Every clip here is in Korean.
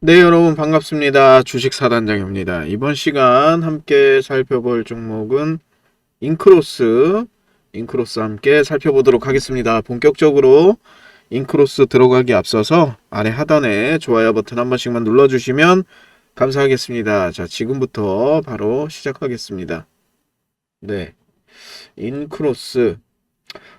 네, 여러분 반갑습니다. 주식 사단장입니다. 이번 시간 함께 살펴볼 종목은 인크로스, 인크로스 함께 살펴보도록 하겠습니다. 본격적으로 인크로스 들어가기 앞서서 아래 하단에 좋아요 버튼 한 번씩만 눌러주시면 감사하겠습니다. 자, 지금부터 바로 시작하겠습니다. 네, 인크로스.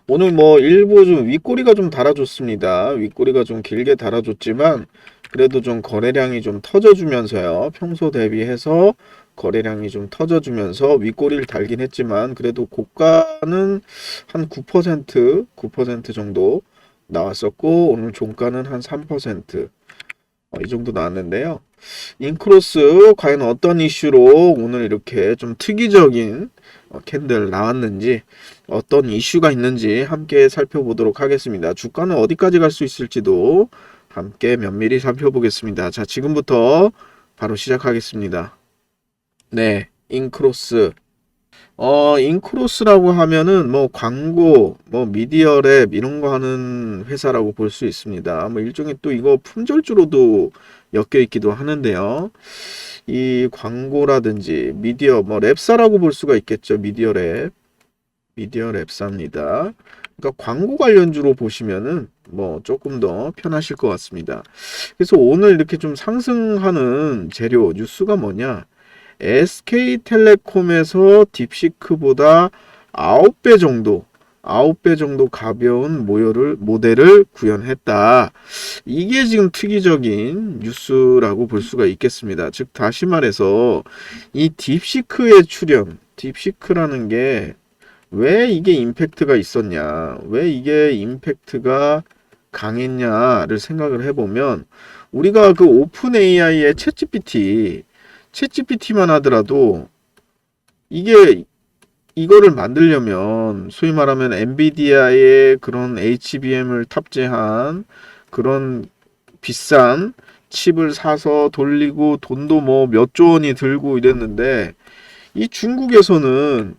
오늘 뭐 일부 좀 윗꼬리가 좀 달아줬습니다. 윗꼬리가 좀 길게 달아줬지만 그래도 좀 거래량이 좀 터져주면서요. 평소 대비해서 거래량이 좀 터져주면서 윗꼬리를 달긴 했지만 그래도 고가는 한 9%, 9% 정도 나왔었고 오늘 종가는 한 3%. 어, 이 정도 나왔는데요. 인크로스 과연 어떤 이슈로 오늘 이렇게 좀 특이적인 어, 캔들 나왔는지 어떤 이슈가 있는지 함께 살펴보도록 하겠습니다. 주가는 어디까지 갈 수 있을지도 함께 면밀히 살펴보겠습니다. 자, 지금부터 바로 시작하겠습니다. 네, 인크로스. 어, 인크로스라고 하면은 뭐 광고, 뭐 미디어 랩 이런 거 하는 회사라고 볼 수 있습니다. 뭐 일종의 또 이거 품절주로도 엮여 있기도 하는데요. 이 광고라든지 미디어, 뭐 랩사라고 볼 수가 있겠죠. 미디어 랩. 미디어 랩사입니다. 그러니까 광고 관련주로 보시면은 뭐 조금 더 편하실 것 같습니다. 그래서 오늘 이렇게 좀 상승하는 재료 뉴스가 뭐냐? SK텔레콤에서 딥시크보다 9배 정도 9배 정도 가벼운 모델을, 모델을 구현했다. 이게 지금 특이적인 뉴스라고 볼 수가 있겠습니다. 즉, 다시 말해서, 이 딥시크의 출현, 딥시크라는 게 왜 이게 임팩트가 있었냐, 왜 이게 임팩트가 강했냐를 생각을 해보면, 우리가 그 오픈 AI의 챗 GPT, 챗 GPT만 하더라도 이게 이거를 만들려면 소위 말하면 엔비디아의 그런 HBM을 탑재한 그런 비싼 칩을 사서 돌리고 돈도 뭐 몇 조 원이 들고 이랬는데 이 중국에서는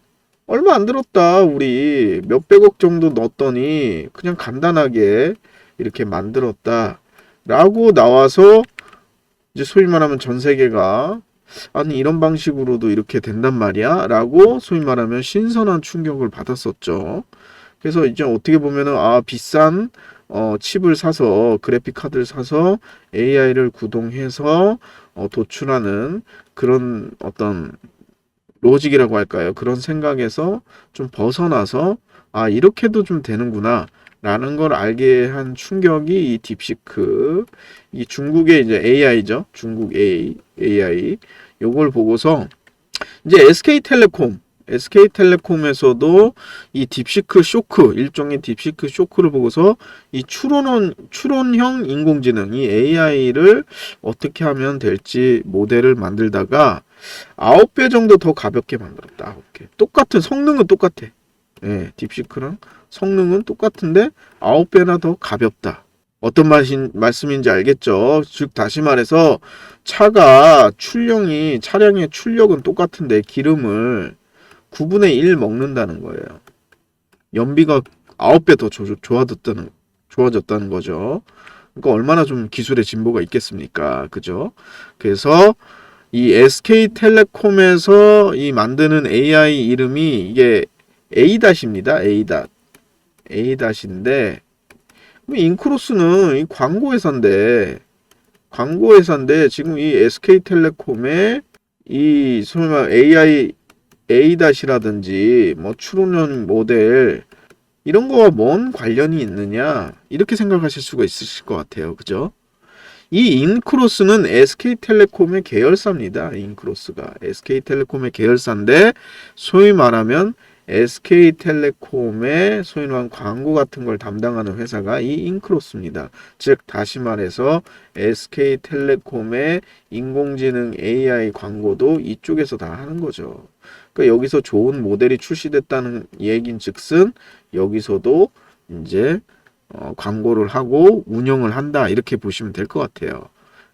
얼마 안 들었다 우리. 몇백억 정도 넣었더니 그냥 간단하게 이렇게 만들었다 라고 나와서 이제 소위 말하면 전 세계가 아니 이런 방식으로도 이렇게 된단 말이야? 라고 소위 말하면 신선한 충격을 받았었죠. 그래서 이제 어떻게 보면은 아 비싼 어, 칩을 사서 그래픽 카드를 사서 AI를 구동해서 어, 도출하는 그런 어떤 로직이라고 할까요? 그런 생각에서 좀 벗어나서 아 이렇게도 좀 되는구나 라는 걸 알게 한 충격이 이 딥시크 이 중국의 이제 AI죠 중국 A, AI 요걸 보고서 이제 SK텔레콤 SK텔레콤에서도 이 딥시크 쇼크 일종의 딥시크 쇼크를 보고서 이 추론원 추론형 인공지능 이 AI를 어떻게 하면 될지 모델을 만들다가 9배 정도 더 가볍게 만들었다. 9개. 똑같은 성능은 똑같아. 예, 딥시크랑 성능은 똑같은데 9배나 더 가볍다. 어떤 말인, 말씀인지 알겠죠? 즉, 다시 말해서 차가 출력이, 차량의 출력은 똑같은데 기름을 9분의 1 먹는다는 거예요. 연비가 9배 더 조, 좋아졌다는, 좋아졌다는 거죠. 그러니까 얼마나 좀 기술의 진보가 있겠습니까? 그죠? 그래서 이 SK텔레콤에서 이 만드는 AI 이름이 이게 A-입니다. A-. A-인데 인크로스는 이 광고 회사인데 광고 회사인데 지금 이 SK텔레콤의 이말 AI A-라든지 뭐 추론형 모델 이런 거와 뭔 관련이 있느냐 이렇게 생각하실 수가 있으실 것 같아요. 그죠? 이 인크로스는 SK텔레콤의 계열사입니다. 인크로스가 SK텔레콤의 계열사인데 소위 말하면 SK텔레콤의 말하는 광고 같은 걸 담당하는 회사가 이 인크로스입니다. 즉 다시 말해서 SK텔레콤의 인공지능 AI 광고도 이쪽에서 다 하는 거죠. 그러니까 여기서 좋은 모델이 출시됐다는 얘긴 즉슨 여기서도 이제 어, 광고를 하고 운영을 한다 이렇게 보시면 될 것 같아요.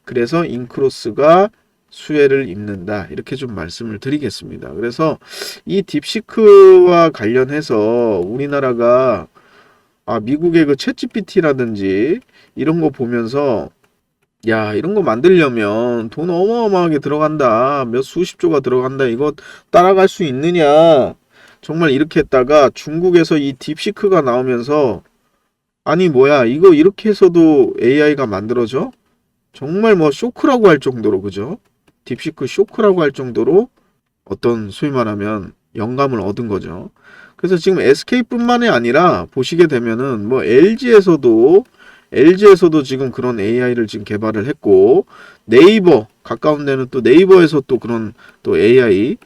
그래서 인크로스가 수혜를 입는다 이렇게 좀 말씀을 드리겠습니다. 그래서 이 딥시크와 관련해서 우리나라가 아, 미국의 그 챗GPT라든지 이런 거 보면서 야, 이런 거 만들려면 돈 어마어마하게 들어간다. 몇 수십조가 들어간다. 이거 따라갈 수 있느냐? 정말 이렇게 했다가 중국에서 이 딥시크가 나오면서 아니 뭐야 이거 이렇게 해서도 AI가 만들어져? 정말 뭐 쇼크라고 할 정도로 그죠? 딥시크 쇼크라고 할 정도로 어떤 소위 말하면 영감을 얻은 거죠. 그래서 지금 SK뿐만이 아니라 보시게 되면은 뭐 LG에서도 LG에서도 지금 그런 AI를 지금 개발을 했고 네이버 가까운 데는 또 네이버에서 또 그런 또 AI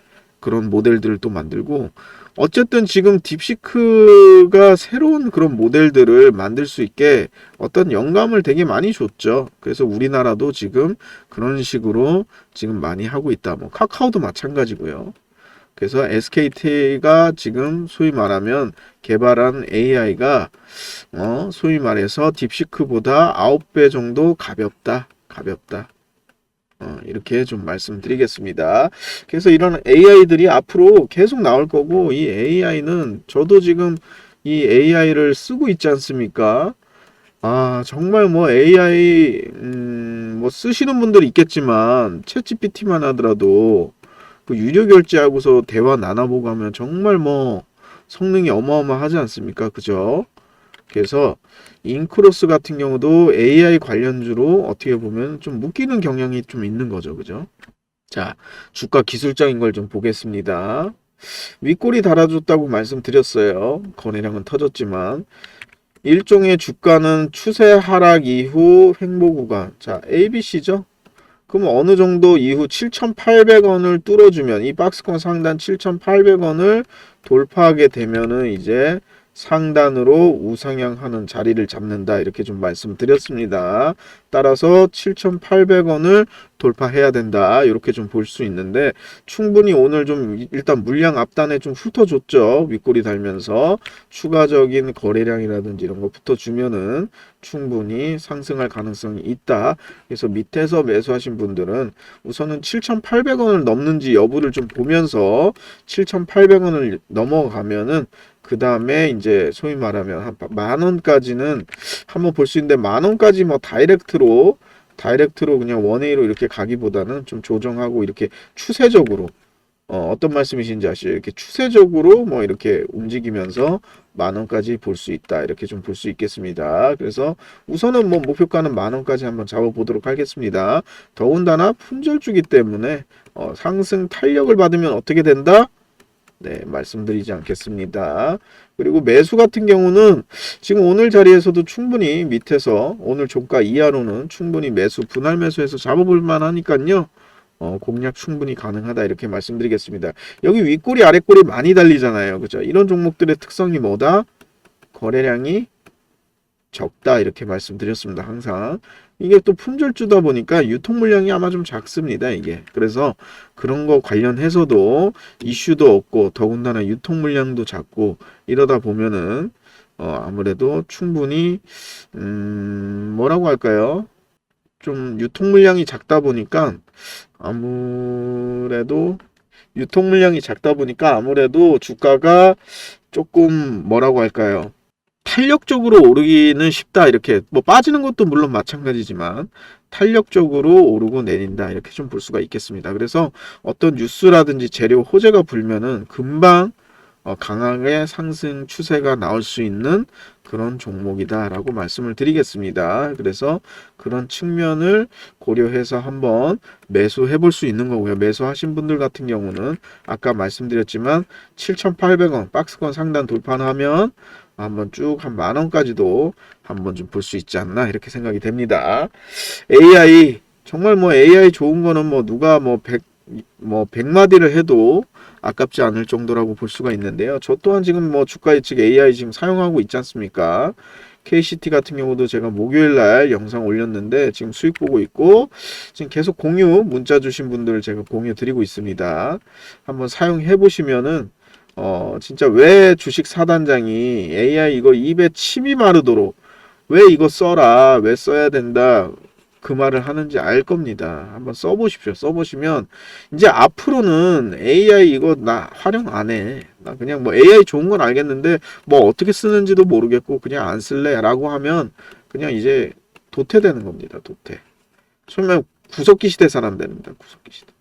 그런 모델들을 또 만들고 어쨌든 지금 딥시크가 새로운 그런 모델들을 만들 수 있게 어떤 영감을 되게 많이 줬죠. 그래서 우리나라도 지금 그런 식으로 지금 많이 하고 있다. 뭐 카카오도 마찬가지고요. 그래서 SKT가 지금 소위 말하면 개발한 AI가 어, 소위 말해서 딥시크보다 9배 정도 가볍다. 가볍다. 어, 이렇게 좀 말씀드리겠습니다. 그래서 이런 AI들이 앞으로 계속 나올 거고 이 AI는 저도 지금 이 AI를 쓰고 있지 않습니까? 아, 정말 뭐 AI 음, 뭐 쓰시는 분들이 있겠지만 챗GPT만 하더라도 그 유료 결제하고서 대화 나눠보고 하면 정말 뭐 성능이 어마어마하지 않습니까? 그죠? 그래서 인크로스 같은 경우도 AI 관련주로 어떻게 보면 좀 묶이는 경향이 좀 있는 거죠. 그죠? 자, 주가 기술적인 걸 좀 보겠습니다. 윗골이 달아줬다고 말씀드렸어요. 거래량은 터졌지만 일종의 주가는 추세 하락 이후 횡보 구간. 자, ABC죠? 그럼 어느 정도 이후 7,800원을 뚫어주면 이 박스권 상단 7,800원을 돌파하게 되면은 이제 상단으로 우상향하는 자리를 잡는다. 이렇게 좀 말씀드렸습니다. 따라서 7,800원을 돌파해야 된다. 이렇게 좀 볼 수 있는데 충분히 오늘 좀 일단 물량 앞단에 좀 훑어줬죠. 윗골이 달면서 추가적인 거래량이라든지 이런 거 붙어주면은 충분히 상승할 가능성이 있다. 그래서 밑에서 매수하신 분들은 우선은 7,800원을 넘는지 여부를 좀 보면서 7,800원을 넘어가면은 그 다음에 이제 소위 말하면 한 만 원까지는 한번 볼 수 있는데 만 원까지 뭐 다이렉트로 다이렉트로 그냥 원웨이로 이렇게 가기보다는 좀 조정하고 이렇게 추세적으로 어, 어떤 말씀이신지 아시죠? 이렇게 추세적으로 뭐 이렇게 움직이면서 만 원까지 볼 수 있다. 이렇게 좀 볼 수 있겠습니다. 그래서 우선은 뭐 목표가는 만 원까지 한번 잡아보도록 하겠습니다. 더군다나 품절주기 때문에 어, 상승 탄력을 받으면 어떻게 된다? 네, 말씀드리지 않겠습니다. 그리고 매수 같은 경우는 지금 오늘 자리에서도 충분히 밑에서 오늘 종가 이하로는 충분히 매수 분할 매수해서 잡아볼 만하니까요. 어, 공략 충분히 가능하다 이렇게 말씀드리겠습니다. 여기 윗골이 아랫골이 많이 달리잖아요. 그죠? 이런 종목들의 특성이 뭐다? 거래량이 적다 이렇게 말씀드렸습니다. 항상 이게 또 품절주다 보니까 유통 물량이 아마 좀 작습니다. 이게 그래서 그런 거 관련해서도 이슈도 없고 더군다나 유통 물량도 작고 이러다 보면은 어 아무래도 충분히 음 뭐라고 할까요? 좀 유통 물량이 작다 보니까 아무래도 유통 물량이 작다 보니까 아무래도 주가가 조금 뭐라고 할까요? 탄력적으로 오르기는 쉽다 이렇게 뭐 빠지는 것도 물론 마찬가지지만 탄력적으로 오르고 내린다 이렇게 좀 볼 수가 있겠습니다. 그래서 어떤 뉴스라든지 재료 호재가 불면은 금방 어, 강하게 상승 추세가 나올 수 있는 그런 종목이다라고 말씀을 드리겠습니다. 그래서 그런 측면을 고려해서 한번 매수해 볼 수 있는 거고요. 매수하신 분들 같은 경우는 아까 말씀드렸지만 7,800원 박스권 상단 돌파하면 한번 쭉 한 만 원까지도 한번 좀 볼 수 있지 않나 이렇게 생각이 됩니다. AI 정말 뭐 AI 좋은 거는 뭐 누가 뭐 100, 뭐 100마디를 해도 아깝지 않을 정도라고 볼 수가 있는데요. 저 또한 지금 뭐 주가 예측 AI 지금 사용하고 있지 않습니까? KCT 같은 경우도 제가 목요일 날 영상 올렸는데 지금 수익 보고 있고 지금 계속 공유 문자 주신 분들 제가 공유 드리고 있습니다. 한번 사용해 보시면은 어, 진짜 왜 주식 사단장이 AI 이거 입에 침이 마르도록 왜 이거 써라, 왜 써야 된다, 그 말을 하는지 알 겁니다. 한번 써보십시오. 써보시면, 이제 앞으로는 AI 이거 나 활용 안 해. 나 그냥 뭐 AI 좋은 건 알겠는데, 뭐 어떻게 쓰는지도 모르겠고, 그냥 안 쓸래. 라고 하면, 그냥 이제 도태되는 겁니다. 도태. 설마 구석기 시대 사람 됩니다. 구석기 시대.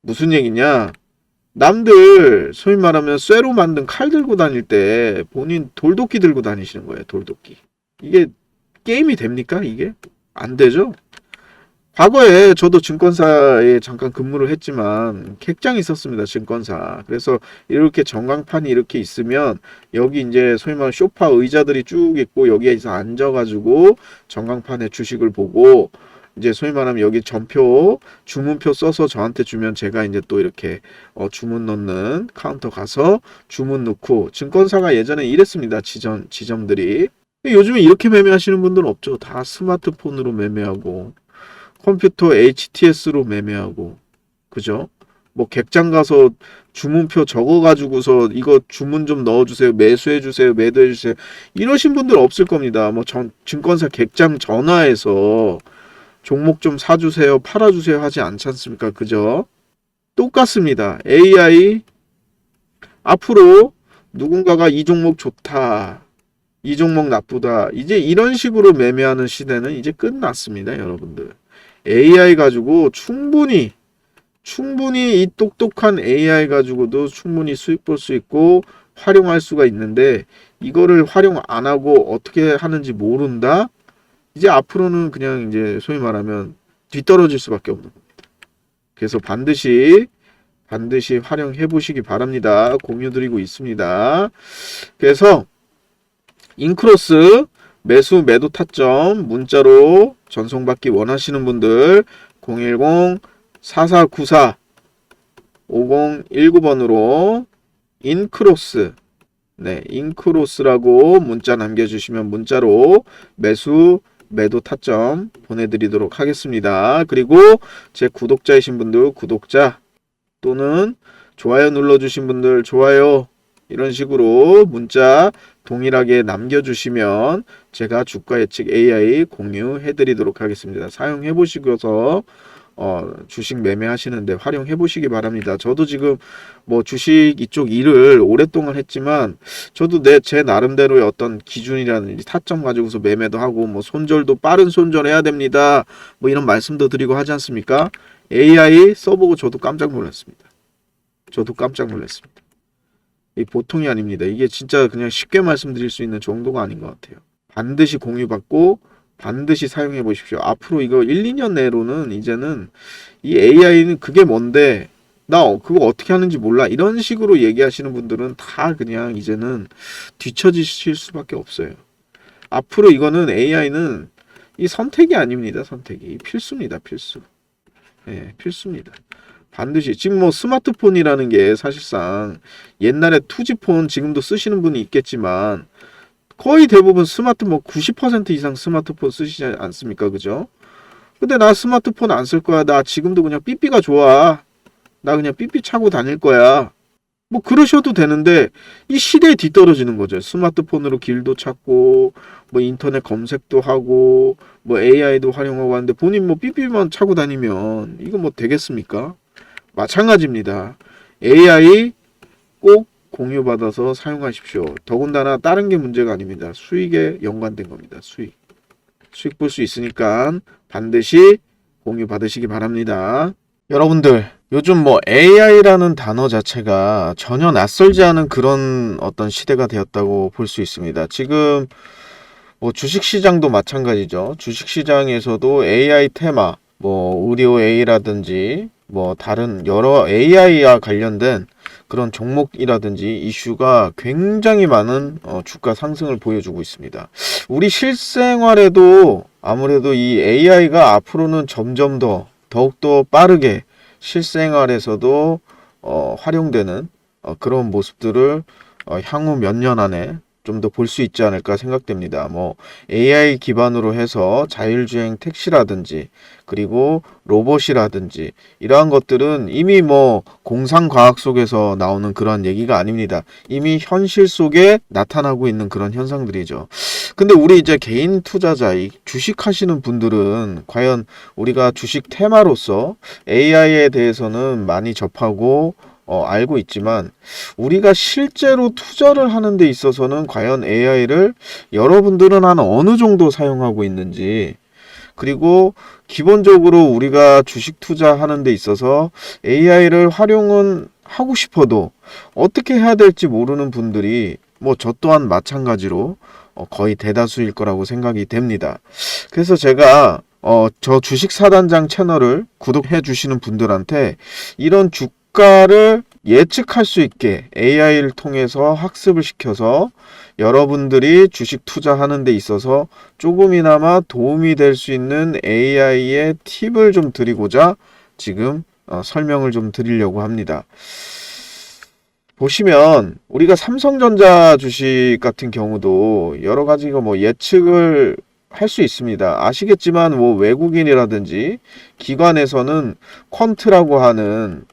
무슨 얘기냐? 남들 소위 말하면 쇠로 만든 칼 들고 다닐 때 본인 돌도끼 들고 다니시는 거예요. 돌도끼. 이게 게임이 됩니까? 이게 안 되죠. 과거에 저도 증권사에 잠깐 근무를 했지만 객장이 있었습니다. 증권사. 그래서 이렇게 전광판이 이렇게 있으면 여기 이제 소위 말하는 쇼파 의자들이 쭉 있고 여기에서 앉아가지고 전광판에 주식을 보고 이제 소위 말하면 여기 전표 주문표 써서 저한테 주면 제가 이제 또 이렇게 어, 주문 넣는 카운터 가서 주문 넣고 증권사가 예전에 이랬습니다. 지점 지점들이 요즘에 이렇게 매매하시는 분들은 없죠. 다 스마트폰으로 매매하고 컴퓨터 HTS로 매매하고 그죠? 뭐 객장 가서 주문표 적어 가지고서 이거 주문 좀 넣어 주세요. 매수해 주세요. 매도해 주세요. 이러신 분들 없을 겁니다. 뭐 전, 증권사 객장 전화해서 종목 좀 사 주세요. 팔아 주세요 하지 않지 않습니까? 그죠? 똑같습니다. AI 앞으로 누군가가 이 종목 좋다. 이 종목 나쁘다. 이제 이런 식으로 매매하는 시대는 이제 끝났습니다, 여러분들. AI 가지고 충분히 충분히 이 똑똑한 AI 가지고도 충분히 수익 볼 수 있고 활용할 수가 있는데 이거를 활용 안 하고 어떻게 하는지 모른다. 이제 앞으로는 그냥 이제 소위 말하면 뒤떨어질 수밖에 없는 겁니다. 그래서 반드시 반드시 활용해 보시기 바랍니다. 공유 드리고 있습니다. 그래서 인크로스 매수 매도 타점 문자로 전송받기 원하시는 분들 010 4494 5019번으로 인크로스 네, 인크로스라고 문자 남겨주시면 문자로 매수 매도 타점 보내드리도록 하겠습니다. 그리고 제 구독자이신 분들 구독자 또는 좋아요 눌러주신 분들 좋아요 이런 식으로 문자 동일하게 남겨주시면 제가 주가 예측 AI 공유해 드리도록 하겠습니다. 사용해 보시고서 어, 주식 매매하시는데 활용해 보시기 바랍니다. 저도 지금 뭐 주식 이쪽 일을 오랫동안 했지만 저도 내 제 나름대로의 어떤 기준이라든지 타점 가지고서 매매도 하고 뭐 손절도 빠른 손절해야 됩니다. 뭐 이런 말씀도 드리고 하지 않습니까? AI 써보고 저도 깜짝 놀랐습니다. 저도 깜짝 놀랐습니다. 이 보통이 아닙니다. 이게 진짜 그냥 쉽게 말씀드릴 수 있는 정도가 아닌 것 같아요. 반드시 공유받고 반드시 사용해 보십시오. 앞으로 이거 1, 2년 내로는 이제는 이 AI는 그게 뭔데 나 어- 그거 어떻게 하는지 몰라 이런 식으로 얘기하시는 분들은 다 그냥 이제는 뒤처지실 수밖에 없어요. 앞으로 이거는 AI는 이 선택이 아닙니다. 선택이 필수입니다. 필수. 예, 필수입니다. 반드시 지금 뭐 스마트폰이라는 게 사실상 옛날에 투지폰 지금도 쓰시는 분이 있겠지만 거의 대부분 스마트 뭐 90% 이상 스마트폰 쓰시지 않습니까? 그죠? 근데 나 스마트폰 안 쓸 거야. 나 지금도 그냥 삐삐가 좋아. 나 그냥 삐삐 차고 다닐 거야. 뭐 그러셔도 되는데 이 시대에 뒤떨어지는 거죠. 스마트폰으로 길도 찾고 뭐 인터넷 검색도 하고 뭐 AI도 활용하고 하는데 본인 뭐 삐삐만 차고 다니면 이거 뭐 되겠습니까? 마찬가지입니다. AI 꼭 공유받아서 사용하십시오. 더군다나 다른 게 문제가 아닙니다. 수익에 연관된 겁니다. 수익. 수익 볼 수 있으니까 반드시 공유 받으시기 바랍니다. 여러분들, 요즘 뭐 AI라는 단어 자체가 전혀 낯설지 않은 그런 어떤 시대가 되었다고 볼 수 있습니다. 지금 뭐 주식 시장도 마찬가지죠. 주식 시장에서도 AI 테마, 뭐 의료 A라든지 뭐 다른 여러 AI와 관련된 그런 종목이라든지 이슈가 굉장히 많은 어, 주가 상승을 보여주고 있습니다. 우리 실생활에도 아무래도 이 AI가 앞으로는 점점 더 더욱더 빠르게 실생활에서도 어, 활용되는 어, 그런 모습들을 어, 향후 몇 년 안에 좀 더 볼 수 있지 않을까 생각됩니다. 뭐 AI 기반으로 해서 자율주행 택시라든지 그리고 로봇이라든지 이러한 것들은 이미 뭐 공상과학 속에서 나오는 그런 얘기가 아닙니다. 이미 현실 속에 나타나고 있는 그런 현상들이죠. 근데 우리 이제 개인 투자자, 이 주식 하시는 분들은 과연 우리가 주식 테마로서 AI에 대해서는 많이 접하고 어, 알고 있지만 우리가 실제로 투자를 하는 데 있어서는 과연 AI를 여러분들은 한 어느 정도 사용하고 있는지 그리고 기본적으로 우리가 주식 투자하는 데 있어서 AI를 활용은 하고 싶어도 어떻게 해야 될지 모르는 분들이 뭐 저 또한 마찬가지로 어, 거의 대다수일 거라고 생각이 됩니다. 그래서 제가 어, 저 주식 사단장 채널을 구독해 주시는 분들한테 이런 주 가를 예측할 수 있게 AI를 통해서 학습을 시켜서 여러분들이 주식 투자하는 데 있어서 조금이나마 도움이 될 수 있는 AI의 팁을 좀 드리고자 지금 어, 설명을 좀 드리려고 합니다. 보시면 우리가 삼성전자 주식 같은 경우도 여러 가지가 뭐 예측을 할 수 있습니다. 아시겠지만 뭐 외국인이라든지 기관에서는 퀀트라고 하는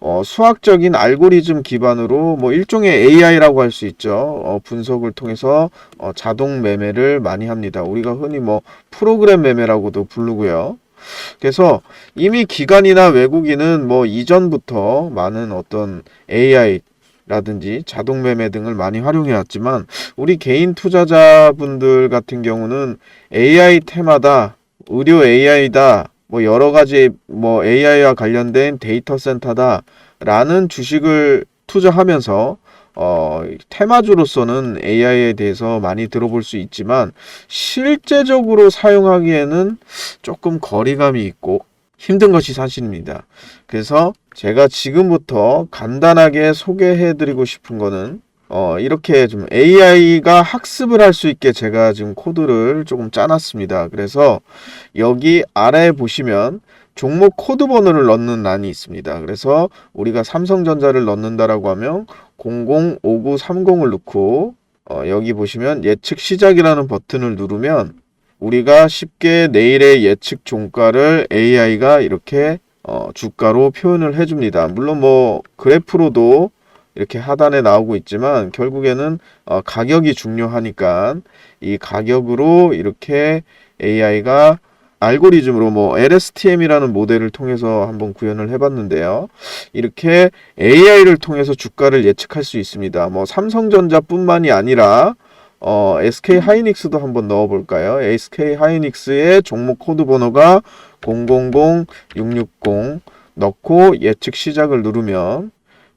어, 수학적인 알고리즘 기반으로 뭐 일종의 AI라고 할 수 있죠. 어, 분석을 통해서 어, 자동 매매를 많이 합니다. 우리가 흔히 뭐 프로그램 매매라고도 부르고요. 그래서 이미 기관이나 외국인은 뭐 이전부터 많은 어떤 AI 라든지 자동 매매 등을 많이 활용해 왔지만 우리 개인 투자자분들 같은 경우는 AI 테마다 의료 AI다 뭐 여러 가지 뭐 AI와 관련된 데이터 센터다라는 주식을 투자하면서 어, 테마주로서는 AI에 대해서 많이 들어볼 수 있지만 실제적으로 사용하기에는 조금 거리감이 있고 힘든 것이 사실입니다. 그래서 제가 지금부터 간단하게 소개해 드리고 싶은 거는 어, 이렇게 좀 AI가 학습을 할 수 있게 제가 지금 코드를 조금 짜놨습니다. 그래서 여기 아래에 보시면 종목 코드 번호를 넣는 란이 있습니다. 그래서 우리가 삼성전자를 넣는다라고 하면 005930을 넣고 어, 여기 보시면 예측 시작이라는 버튼을 누르면 우리가 쉽게 내일의 예측 종가를 AI가 이렇게 어, 주가로 표현을 해줍니다. 물론 뭐 그래프로도 이렇게 하단에 나오고 있지만 결국에는 어, 가격이 중요하니까 이 가격으로 이렇게 AI가 알고리즘으로 뭐 LSTM이라는 모델을 통해서 한번 구현을 해봤는데요. 이렇게 AI를 통해서 주가를 예측할 수 있습니다. 뭐 삼성전자뿐만이 아니라 어, SK 하이닉스도 한번 넣어볼까요? SK 하이닉스의 종목 코드 번호가 000660 넣고 예측 시작을 누르면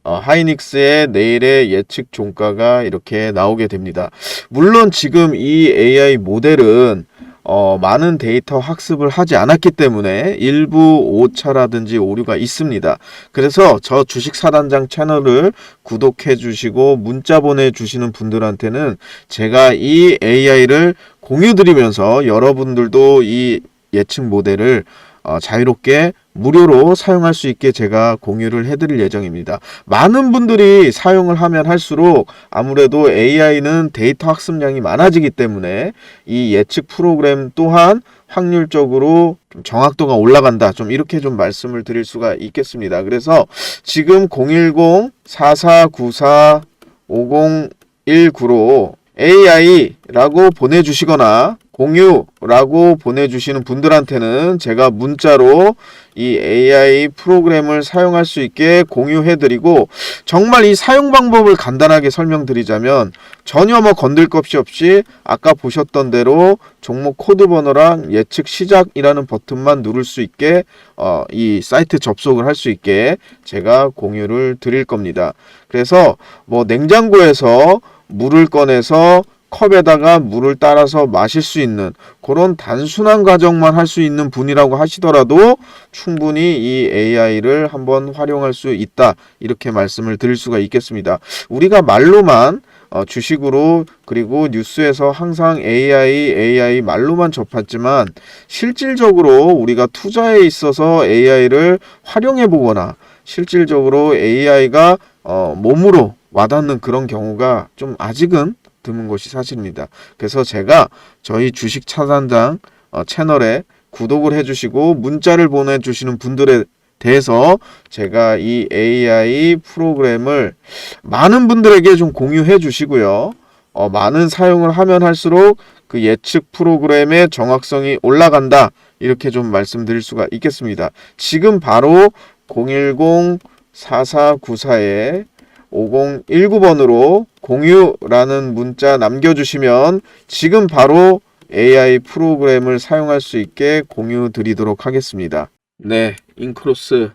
어, 하이닉스의 내일의 예측 종가가 이렇게 나오게 됩니다. 물론 지금 이 AI 모델은 어, 많은 데이터 학습을 하지 않았기 때문에 일부 오차라든지 오류가 있습니다. 그래서 저 주식 사단장 채널을 구독해 주시고 문자 보내 주시는 분들한테는 제가 이 AI를 공유 드리면서 여러분들도 이 예측 모델을 어, 자유롭게 무료로 사용할 수 있게 제가 공유를 해드릴 예정입니다. 많은 분들이 사용을 하면 할수록 아무래도 AI는 데이터 학습량이 많아지기 때문에 이 예측 프로그램 또한 확률적으로 좀 정확도가 올라간다. 좀 이렇게 좀 말씀을 드릴 수가 있겠습니다. 그래서 지금 010-4494-5019로 AI라고 보내주시거나 공유라고 보내주시는 분들한테는 제가 문자로 이 AI 프로그램을 사용할 수 있게 공유해드리고 정말 이 사용 방법을 간단하게 설명드리자면 전혀 뭐 건들 것이 없이 아까 보셨던 대로 종목 코드 번호랑 예측 시작이라는 버튼만 누를 수 있게 어, 이 사이트 접속을 할 수 있게 제가 공유를 드릴 겁니다. 그래서 뭐 냉장고에서 물을 꺼내서 컵에다가 물을 따라서 마실 수 있는 그런 단순한 과정만 할 수 있는 분이라고 하시더라도 충분히 이 AI를 한번 활용할 수 있다. 이렇게 말씀을 드릴 수가 있겠습니다. 우리가 말로만 어, 주식으로 그리고 뉴스에서 항상 AI, AI 말로만 접했지만 실질적으로 우리가 투자에 있어서 AI를 활용해 보거나 실질적으로 AI가 어, 몸으로 와닿는 그런 경우가 좀 아직은 드문 것이 사실입니다. 그래서 제가 저희 주식 차단장 어, 채널에 구독을 해주시고 문자를 보내주시는 분들에 대해서 제가 이 AI 프로그램을 많은 분들에게 좀 공유해 주시고요. 어, 많은 사용을 하면 할수록 그 예측 프로그램의 정확성이 올라간다. 이렇게 좀 말씀드릴 수가 있겠습니다. 지금 바로 010-4494에 5019번으로 공유라는 문자 남겨주시면 지금 바로 AI 프로그램을 사용할 수 있게 공유 드리도록 하겠습니다. 네, 인크로스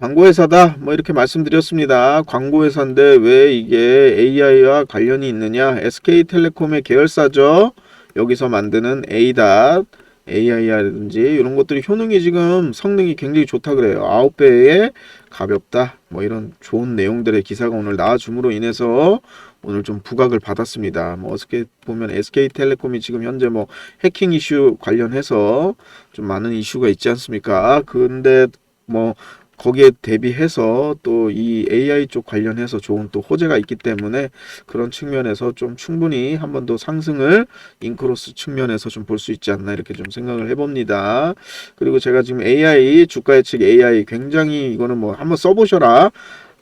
광고회사다 뭐 이렇게 말씀드렸습니다. 광고회사인데 왜 이게 AI와 관련이 있느냐? SK텔레콤의 계열사죠. 여기서 만드는 ADAT, AI라든지 이런 것들이 효능이 지금 성능이 굉장히 좋다 그래요. 9배에 가볍다. 뭐 이런 좋은 내용들의 기사가 오늘 나와줌으로 인해서 오늘 좀 부각을 받았습니다. 뭐 어떻게 보면 SK텔레콤이 지금 현재 뭐 해킹 이슈 관련해서 좀 많은 이슈가 있지 않습니까? 근데 뭐 거기에 대비해서 또 이 AI 쪽 관련해서 좋은 또 호재가 있기 때문에 그런 측면에서 좀 충분히 한 번 더 상승을 인크로스 측면에서 좀 볼 수 있지 않나 이렇게 좀 생각을 해봅니다. 그리고 제가 지금 AI 주가 예측 AI 굉장히 이거는 뭐 한번 써보셔라.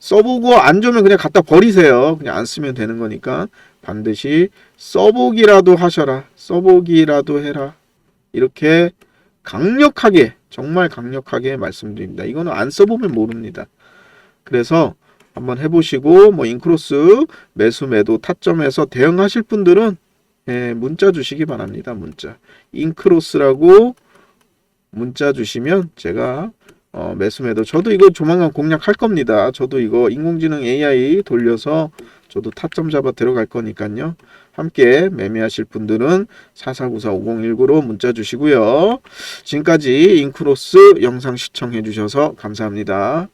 써보고 안 좋으면 그냥 갖다 버리세요. 그냥 안 쓰면 되는 거니까 반드시 써보기라도 하셔라. 써보기라도 해라. 이렇게 강력하게 정말 강력하게 말씀드립니다. 이거는 안 써보면 모릅니다. 그래서 한번 해보시고 뭐 인크로스 매수 매도 타점에서 대응하실 분들은 예, 문자 주시기 바랍니다. 문자 인크로스라고 문자 주시면 제가 어, 매수 매도 저도 이거 조만간 공략할 겁니다. 저도 이거 인공지능 AI 돌려서 저도 타점 잡아 들어갈 거니까요. 함께 매매하실 분들은 4494-5019로 문자 주시고요. 지금까지 인크로스 영상 시청해 주셔서 감사합니다.